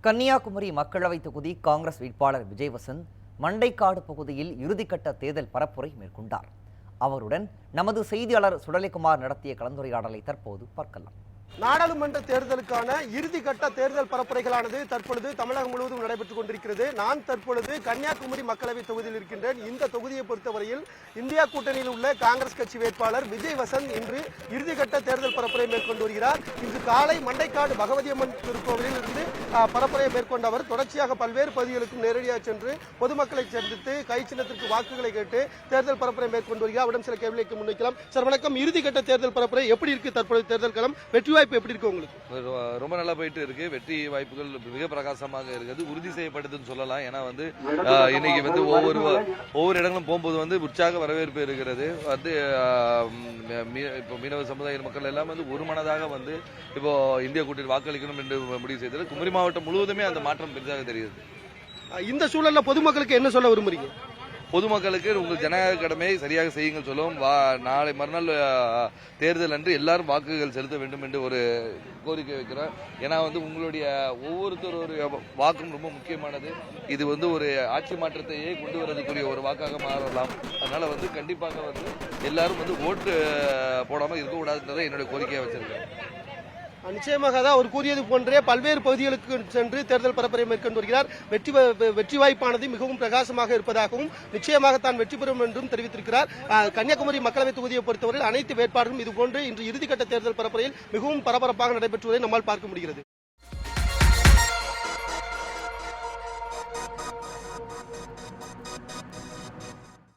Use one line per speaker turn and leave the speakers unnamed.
கன்னியாகுமரி மக்களவைத் தொகுதி காங்கிரஸ் வேட்பாளர் விஜயவசந்த் மண்டைக்காடு பகுதியில் இறுதிக்கட்ட தேர்தல் பரப்புரை மேற்கொண்டார். அவருடன் நமது செய்தியாளர் சுடலிக்குமார் நடத்திய கலந்துரையாடலை தற்போது பார்க்கலாம்.
நாடாளுமன்ற தேர்தலுக்கான இறுதிக்கட்ட தேர்தல் பரப்புரைகளானது தற்பொழுது தமிழகம் முழுவதும் நடைபெற்றுக் கொண்டிருக்கிறது. நான் தற்பொழுது கன்னியாகுமரி மக்களவை தொகுதியில் இருக்கின்றேன். இந்த தொகுதியை பொறுத்தவரையில் இந்தியா கூட்டணியில் உள்ள காங்கிரஸ் கட்சி வேட்பாளர் விஜய் வசந்த் இன்று இறுதிக்கட்ட தேர்தல் பரப்புரை மேற்கொண்டு வருகிறார். இன்று காலை மண்டைக்காடு பகவதியம்மன் திருக்கோவிலில் இருந்து பரப்புரையை மேற்கொண்ட அவர் தொடர்ச்சியாக பல்வேறு பகுதிகளுக்கும் நேரடியாக சென்று பொதுமக்களை சந்தித்து கை சின்னத்திற்கு வாக்குகளை கேட்டு தேர்தல் பரப்புரை மேற்கொண்டு வருகிறார். அவரிடம் சில கேள்விகளுக்கு முன்வைக்கலாம். சார் வணக்கம். இறுதிக்கட்ட தேர்தல் பரப்புரை எப்படி இருக்கு? தற்பொழுது தேர்தல் களம் வெற்றி வாய்ப்பு எப்படி இருக்கு உங்களுக்கு?
ரொம்ப நல்லா போயிட்டு இருக்கு. வெற்றி வாய்ப்புகள் மிக பிரகாசமாக இருக்குது. உறுதி செய்யப்பட்டதுன்னு சொல்லலாம். ஏன்னா வந்து இன்னைக்கு வந்து ஒவ்வொரு ஒவ்வொரு இடங்களும் போகும்போது வந்து உற்சாக வரவேற்பு இருக்கிறது. வந்து இப்போ மீனவ சமுதாய மக்கள் எல்லாம் வந்து ஒரு மனதாக வந்து இப்போ இந்திய கூட்டணி வாக்களிக்கணும் என்று முடிவு செய்தது. குமரி மாவட்டம் முழுவதுமே அந்த மாற்றம் பெரிதாக தெரியுது
அஹ் இந்த சூழல்ல பொதுமக்களுக்கு என்ன சொல்ல விரும்புறீங்க?
பொதுமக்களுக்கு உங்கள் ஜனநாயக கடமையை சரியாக செய்யுங்கள் சொல்லும். வா நாளை மறுநாள் தேர்தல் அன்று எல்லாரும் வாக்குகள் செலுத்த வேண்டும் என்று ஒரு கோரிக்கை வைக்கிறோம். ஏன்னா வந்து உங்களுடைய ஒவ்வொருத்தருடைய வாக்கும் ரொம்ப முக்கியமானது. இது வந்து ஒரு ஆட்சி மாற்றத்தையே கொண்டு வரதுக்குரிய ஒரு வாக்காக மாறலாம். அதனால வந்து கண்டிப்பாக வந்து எல்லாரும் வந்து ஓட்டு போடாமல் இருக்கக்கூடாதுன்றதை என்னுடைய கோரிக்கையாக வச்சிருக்கேன்.
நிச்சயமாக தான் அவர் கூறியது போன்றே பல்வேறு பகுதிகளுக்கு சென்று தேர்தல் பரப்புரை மேற்கொண்டு வருகிறார். வெற்றி வெற்றி வாய்ப்பானது மிகவும் பிரகாசமாக இருப்பதாகவும் நிச்சயமாக தான் வெற்றி பெறும் என்றும் தெரிவித்திருக்கிறார். கன்னியாகுமரி மக்களவைத் தொகுதியை பொறுத்தவரை அனைத்து வேட்பாளரும் இதுபோன்று இன்று இறுதிக்கட்ட தேர்தல் பரப்புரையில் மிகவும் பரபரப்பாக நடைபெற்றுவதை நம்மால் பார்க்க முடிகிறது.